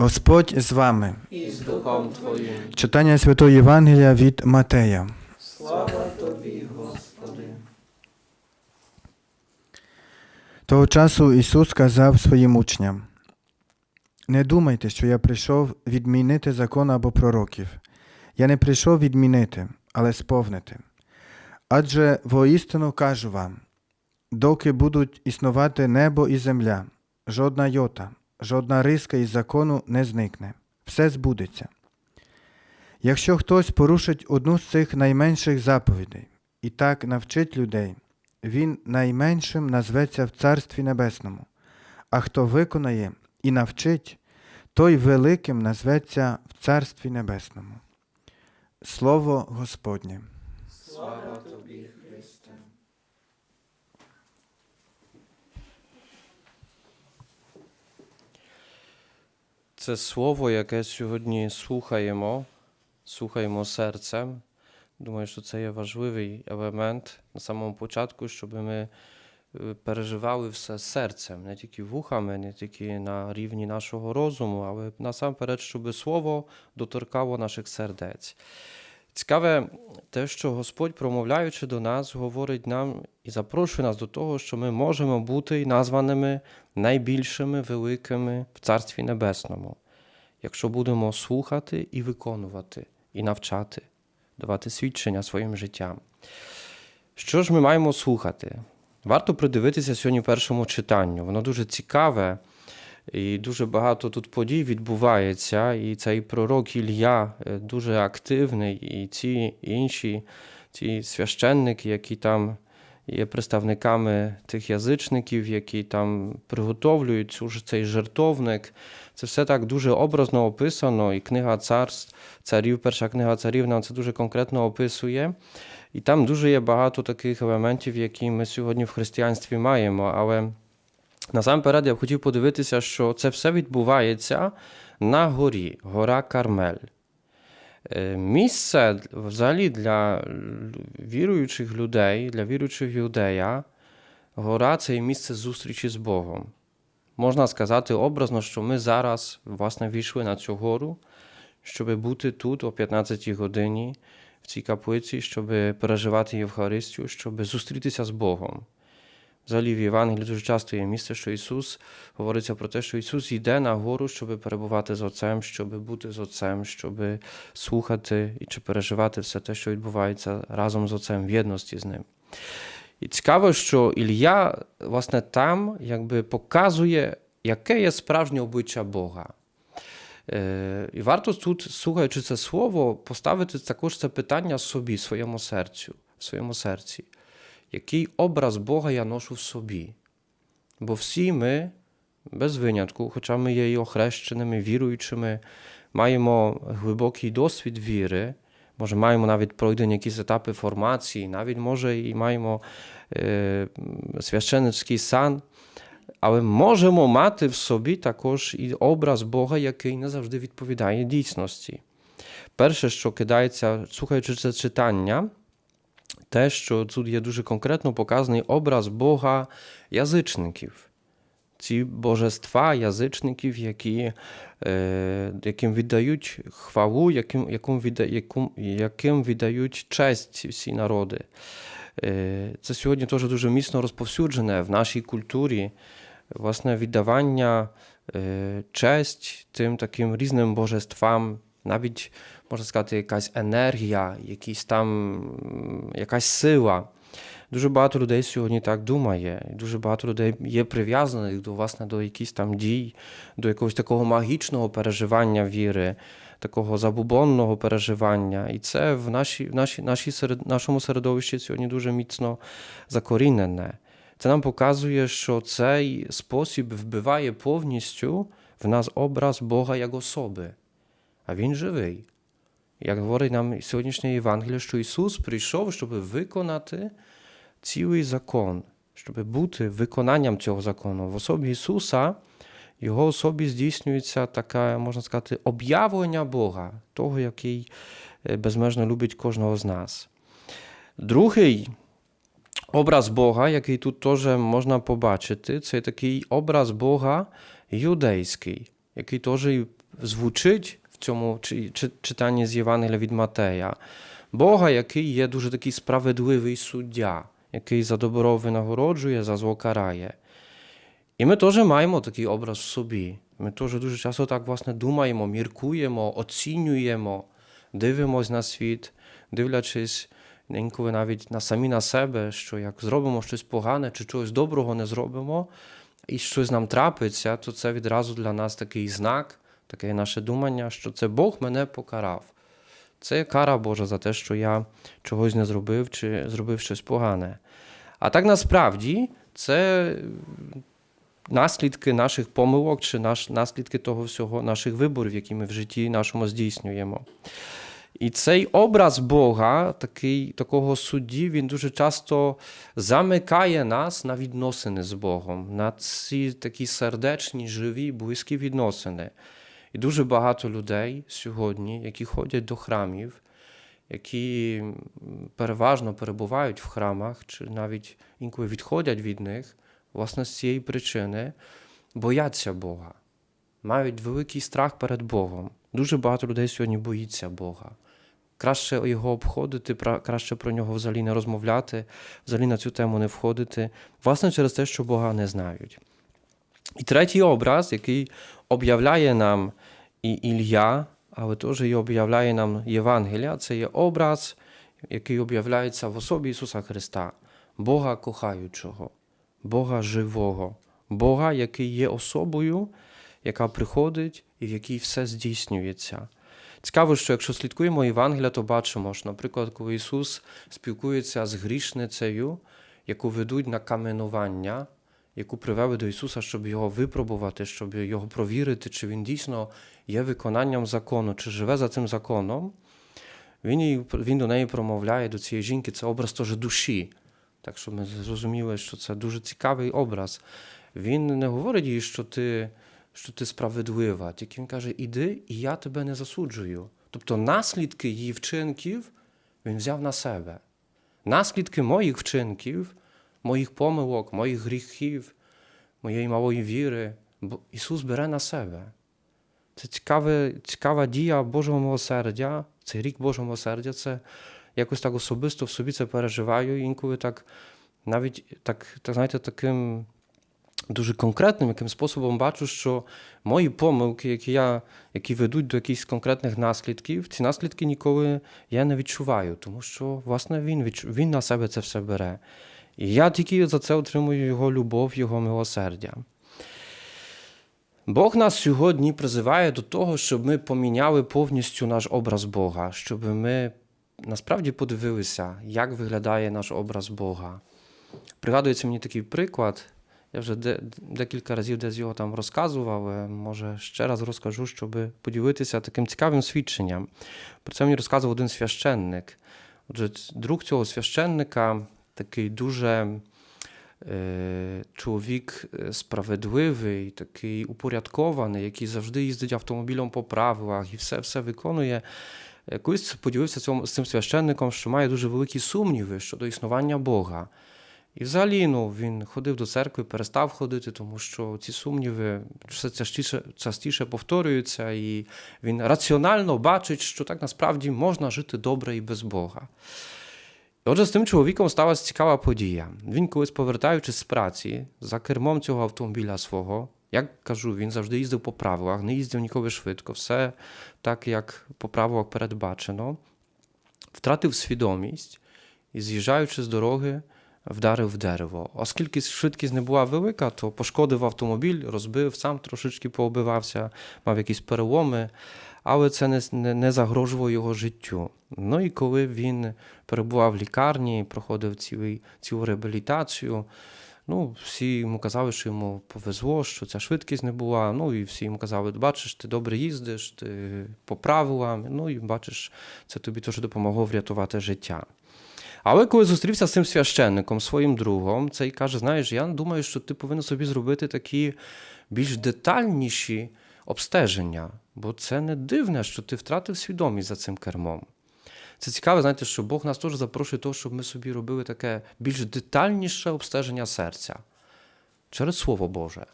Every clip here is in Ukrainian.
Господь з вами. і з Духом Твоїм. Читання Святої Євангелія від Матея. Слава Тобі, Господи. Того часу Ісус сказав своїм учням: Не думайте, що я прийшов відмінити закон або пророків. Я не прийшов відмінити, але сповнити. Адже воістину кажу вам: доки будуть існувати небо і земля, жодна йота, жодна риска із закону не зникне, все збудеться. Якщо хтось порушить одну з цих найменших заповідей і так навчить людей, він найменшим назветься в Царстві Небесному, а хто виконає і навчить, той великим назветься в Царстві Небесному. Слово Господнє. Слава Тобі, Це слово, яке сьогодні слухаємо, слухаємо серцем. Думаю, що це є важливий елемент на самому початку, щоб ми е, переживали все серцем, не тільки вухами, не тільки на рівні нашого розуму, але насамперед, щоб слово доторкало наших сердець. Цікаве те, що Господь, промовляючи до нас, говорить нам і запрошує нас до того, що ми можемо бути названими найбільшими великими в Царстві Небесному, якщо будемо слухати і виконувати, і навчати, давати свідчення своїм життям. Що ж ми маємо слухати? Варто придивитися сьогодні першому читанню. Воно дуже цікаве. І дуже багато тут подій відбувається, і цей пророк Ілля е, дуже активний, і ці інші ці священники, які там є представниками тих язичників, які там приготовлюють цей жертовник. Це все так дуже образно описано, і книга царств, царів, перша книга царів нам це дуже конкретно описує. І там дуже є багато таких елементів, які ми сьогодні в християнстві маємо. Але Насамперед я б хотів подивитися, що це все відбувається на горі, гора Кармель. Е, Місце взагалі для віруючих людей, для віруючих юдея, гора це є місце зустрічі з Богом. Можна сказати образно, що ми зараз власне війшли на цю гору, щоб бути тут о 15-й годині в цій каплиці, щоб переживати Євхаристію, щоб зустрітися з Богом. Взагалі в Євангелії дуже часто є місце, що Ісус говориться про те, що Ісус йде на гору, щоб перебувати з Отцем, щоб бути з Отцем, щоб слухати і чи переживати все те, що відбувається разом з Отцем в єдності з ним. І цікаво, що Ілля, власне, там якби показує, яке є справжнє обличчя Бога. Е, І варто тут, слухаючи це слово, поставити також це питання собі, своєму серцю, своєму серці який образ Бога я ношу в собі. Бо всі ми, без винятку, хоча ми є і охрещеними, віруючими, маємо глибокий досвід віри, може, маємо навіть пройдені якісь етапи формації, навіть може і маємо е, священницький сан, але можемо мати в собі також і образ Бога, який не завжди відповідає дійсності. Перше, що кидається, слухаючи це читання, те, що тут є дуже конкретно показаний образ Бога язичників. Ці божества язичників, які, е, яким віддають хвалу, яким, яким, відда, яким, яким віддають честь ці всі народи. Е, це сьогодні теж дуже міцно розповсюджене в нашій культурі, власне, віддавання е, честь тим таким різним божествам, навіть можна сказати, якась енергія, якісь там, якась сила. Дуже багато людей сьогодні так думає. Дуже багато людей є прив'язаних до власне до якихось там дій, до якогось такого магічного переживання віри, такого забубонного переживання. І це в нашій, в нашій, нашій серед, нашому середовищі сьогодні дуже міцно закорінене. Це нам показує, що цей спосіб вбиває повністю в нас образ Бога як особи. А Він живий. Як говорить нам сьогоднішнє Євангеліє, що Ісус прийшов, щоб виконати цілий закон, щоб бути виконанням цього закону. В особі Ісуса, Його особі здійснюється таке, можна сказати, об'явлення Бога, того, який е, безмежно любить кожного з нас. Другий образ Бога, який тут теж можна побачити, це такий образ Бога юдейський, який теж звучить цьому чи- чи- читанні з Євангелія від Матея. Бога, який є дуже такий справедливий суддя, який за добро винагороджує, за зло карає. І ми теж маємо такий образ в собі. Ми теж дуже часто так власне думаємо, міркуємо, оцінюємо, дивимось на світ, дивлячись інколи навіть на самі на себе, що як зробимо щось погане чи чогось доброго не зробимо, і щось нам трапиться, то це відразу для нас такий знак, таке наше думання, що це Бог мене покарав. Це кара Божа за те, що я чогось не зробив чи зробив щось погане. А так насправді це наслідки наших помилок чи наш, наслідки того всього, наших виборів, які ми в житті нашому здійснюємо. І цей образ Бога, такий, такого судді, він дуже часто замикає нас на відносини з Богом, на ці такі сердечні, живі, близькі відносини. Дуже багато людей сьогодні, які ходять до храмів, які переважно перебувають в храмах, чи навіть інколи відходять від них, власне, з цієї причини бояться Бога, мають великий страх перед Богом. Дуже багато людей сьогодні боїться Бога. Краще його обходити, краще про нього взагалі не розмовляти, взагалі на цю тему не входити, власне, через те, що Бога не знають. І третій образ, який об'являє нам і Ілля, але теж і об'являє нам Євангелія, це є образ, який об'являється в особі Ісуса Христа, Бога кохаючого, Бога живого, Бога, який є особою, яка приходить і в якій все здійснюється. Цікаво, що якщо слідкуємо Євангелія, то бачимо, що, наприклад, коли Ісус спілкується з грішницею, яку ведуть на каменування, яку привели до Ісуса, щоб його випробувати, щоб його провірити, чи він дійсно є виконанням закону, чи живе за цим законом, він, їй- він до неї промовляє до цієї жінки, це образ теж душі. Так що ми зрозуміли, що це дуже цікавий образ. Він не говорить їй, що ти, що ти справедлива, тільки він каже: іди, і я тебе не засуджую. Тобто наслідки її вчинків він взяв на себе. Наслідки моїх вчинків, моїх помилок, моїх гріхів, моєї малої віри, бо Ісус бере на себе. Це цікаве, цікава дія Божого милосердя, цей рік Божого милосердя, це якось так особисто в собі це переживаю. І інколи так, навіть так, так знаєте, таким дуже конкретним яким способом бачу, що мої помилки, які, я, які ведуть до якихось конкретних наслідків, ці наслідки ніколи я не відчуваю, тому що, власне, він, він на себе це все бере. І я тільки за це отримую його любов, його милосердя. Бог нас сьогодні призиває до того, щоб ми поміняли повністю наш образ Бога, щоб ми насправді подивилися, як виглядає наш образ Бога. Пригадується мені такий приклад. Я вже декілька разів десь його там розказував, але може ще раз розкажу, щоб поділитися таким цікавим свідченням. Про це мені розказував один священник. Отже, друг цього священника такий дуже е, чоловік е, справедливий, такий упорядкований, який завжди їздить автомобілем по правилах і все, все виконує. Е, Колись поділився цьому, з цим священником, що має дуже великі сумніви щодо існування Бога. І взагалі ну, він ходив до церкви, перестав ходити, тому що ці сумніви все частіше, частіше повторюються, і він раціонально бачить, що так насправді можна жити добре і без Бога. Отже, з тим чоловіком сталася цікава подія. Він колись повертаючись з праці за кермом цього автомобіля свого, як кажу, він завжди їздив по правилах, не їздив ніколи швидко, все так, як по правилах передбачено, втратив свідомість і, з'їжджаючи з дороги, вдарив в дерево. Оскільки швидкість не була велика, то пошкодив автомобіль, розбив, сам трошечки пообивався, мав якісь переломи, але це не, не, не загрожувало його життю. Ну і коли він перебував в лікарні, проходив цілий, цілу реабілітацію, ну, всі йому казали, що йому повезло, що ця швидкість не була. Ну і всі йому казали, бачиш, ти добре їздиш, ти по правилам, ну і бачиш, це тобі теж допомогло врятувати життя. Але коли зустрівся з цим священником, своїм другом, цей каже: знаєш, я думаю, що ти повинен собі зробити такі більш детальніші обстеження, бо це не дивне, що ти втратив свідомість за цим кермом. Це цікаво, знаєте, що Бог нас теж запрошує того, щоб ми собі робили таке більш детальніше обстеження серця через Слово Боже.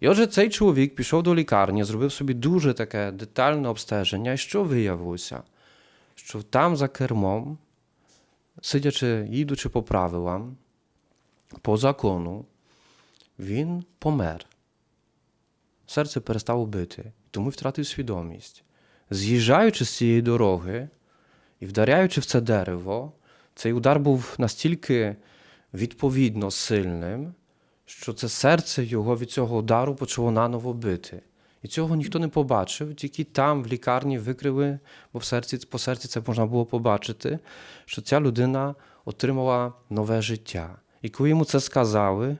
І отже, цей чоловік пішов до лікарні, зробив собі дуже таке детальне обстеження, і що виявилося? Що там за кермом, сидячи, їдучи по правилам, по закону, він помер. Серце перестало бити, тому втратив свідомість. З'їжджаючи з цієї дороги і вдаряючи в це дерево, цей удар був настільки відповідно сильним, що це серце його від цього удару почало наново бити. І цього ніхто не побачив, тільки там, в лікарні, викрили, бо в серці, по серці це можна було побачити, що ця людина отримала нове життя. І коли йому це сказали,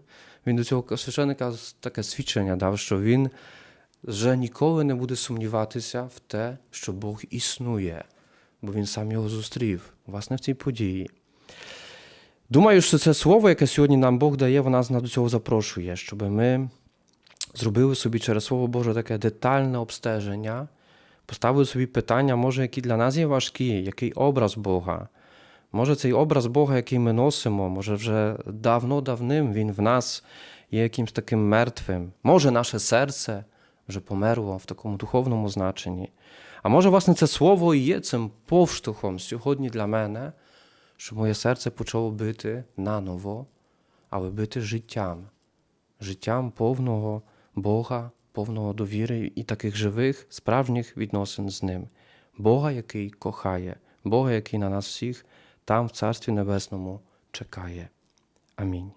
він до цього священника таке свідчення дав, що він вже ніколи не буде сумніватися в те, що Бог існує, бо він сам його зустрів, власне, в цій події. Думаю, що це слово, яке сьогодні нам Бог дає, вона нас до цього запрошує, щоб ми зробили собі через Слово Боже таке детальне обстеження, поставили собі питання, може, які для нас є важкі, який образ Бога. Може, цей образ Бога, який ми носимо, може, вже давно-давним він в нас є якимсь таким мертвим. Може, наше серце вже померло в такому духовному значенні. А може, власне, це слово і є цим повштовхом сьогодні для мене, щоб моє серце почало бити наново, але бити життям, життям повного Бога, повного довіри і таких живих, справжніх відносин з Ним. Бога, який кохає, Бога, який на нас всіх там в Царстві Небесному чекає. Амінь.